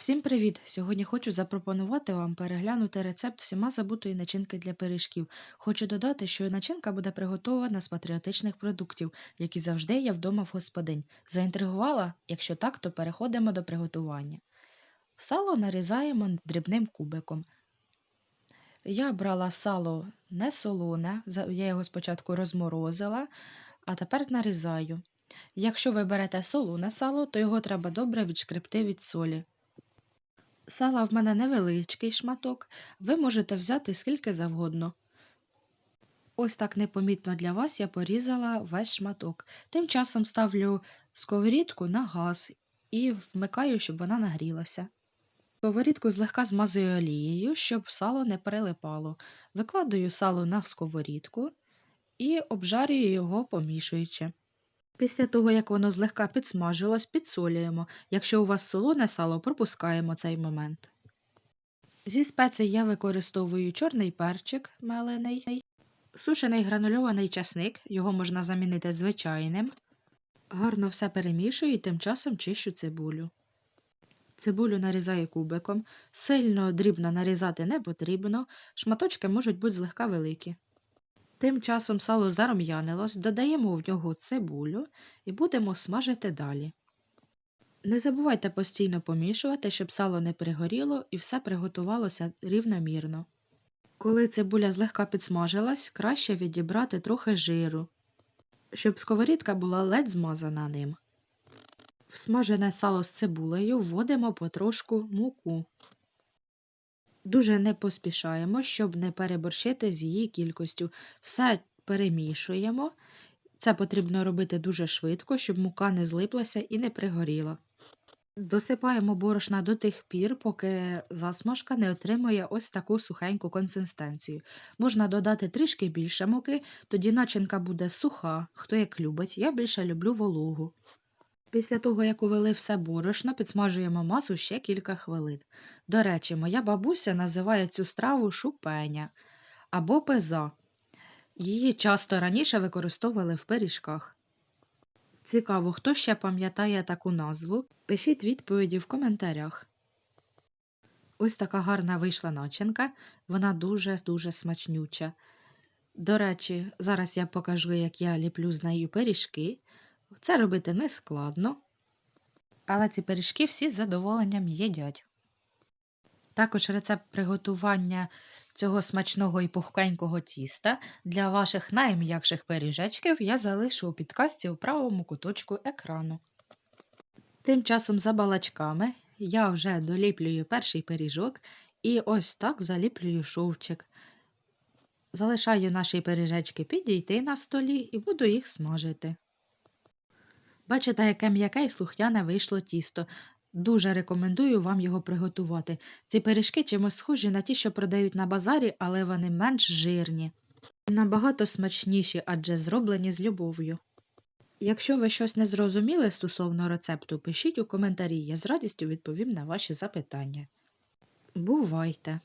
Всім привіт! Сьогодні хочу запропонувати вам переглянути рецепт всіма забутої начинки для пиріжків. Хочу додати, що начинка буде приготована з патріотичних продуктів, які завжди є вдома в господинь. Заінтригувала? Якщо так, то переходимо до приготування. Сало нарізаємо дрібним кубиком. Я брала сало не солоне, я його спочатку розморозила, а тепер нарізаю. Якщо ви берете солоне сало, то його треба добре відшкребти від солі. Сала в мене невеличкий шматок, ви можете взяти скільки завгодно. Ось так непомітно для вас я порізала весь шматок. Тим часом ставлю сковорідку на газ і вмикаю, щоб вона нагрілася. Сковорідку злегка змазую олією, щоб сало не перелипало. Викладаю сало на сковорідку і обжарюю його, помішуючи. Після того, як воно злегка підсмажилось, підсолюємо. Якщо у вас солоне сало, пропускаємо цей момент. Зі спецій я використовую чорний перчик мелений, сушений гранульований часник, його можна замінити звичайним. Гарно все перемішую і тим часом чищу цибулю. Цибулю нарізаю кубиком, сильно дрібно нарізати не потрібно, шматочки можуть бути злегка великі. Тим часом сало зарум'янилось, додаємо в нього цибулю і будемо смажити далі. Не забувайте постійно помішувати, щоб сало не пригоріло і все приготувалося рівномірно. Коли цибуля злегка підсмажилась, краще відібрати трохи жиру, щоб сковорідка була ледь змазана ним. В смажене сало з цибулею вводимо потрошку муку. Дуже не поспішаємо, щоб не переборщити з її кількістю. Все перемішуємо. Це потрібно робити дуже швидко, щоб мука не злиплася і не пригоріла. Досипаємо борошна до тих пір, поки засмажка не отримує ось таку сухеньку консистенцію. Можна додати трішки більше муки, тоді начинка буде суха, хто як любить. Я більше люблю вологу. Після того, як увели все борошно, підсмажуємо масу ще кілька хвилин. До речі, моя бабуся називає цю страву шупеня або пеза. Її часто раніше використовували в пиріжках. Цікаво, хто ще пам'ятає таку назву? Пишіть відповіді в коментарях. Ось така гарна вийшла начинка, вона дуже-дуже смачнюча. До речі, зараз я покажу, як я ліплю з нею пиріжки. Це робити не складно, але ці пиріжки всі з задоволенням їдять. Також рецепт приготування цього смачного і пухкенького тіста для ваших найм'якших пиріжечків я залишу у підкасті у правому куточку екрану. Тим часом за балачками я вже доліплюю перший пиріжок і ось так заліплюю шовчик. Залишаю наші пиріжечки підійти на столі і буду їх смажити. Бачите, яке м'яке і слухняне вийшло тісто. Дуже рекомендую вам його приготувати. Ці пиріжки чимось схожі на ті, що продають на базарі, але вони менш жирні. І Набагато смачніші, адже зроблені з любов'ю. Якщо ви щось не зрозуміли стосовно рецепту, пишіть у коментарі, я з радістю відповім на ваші запитання. Бувайте!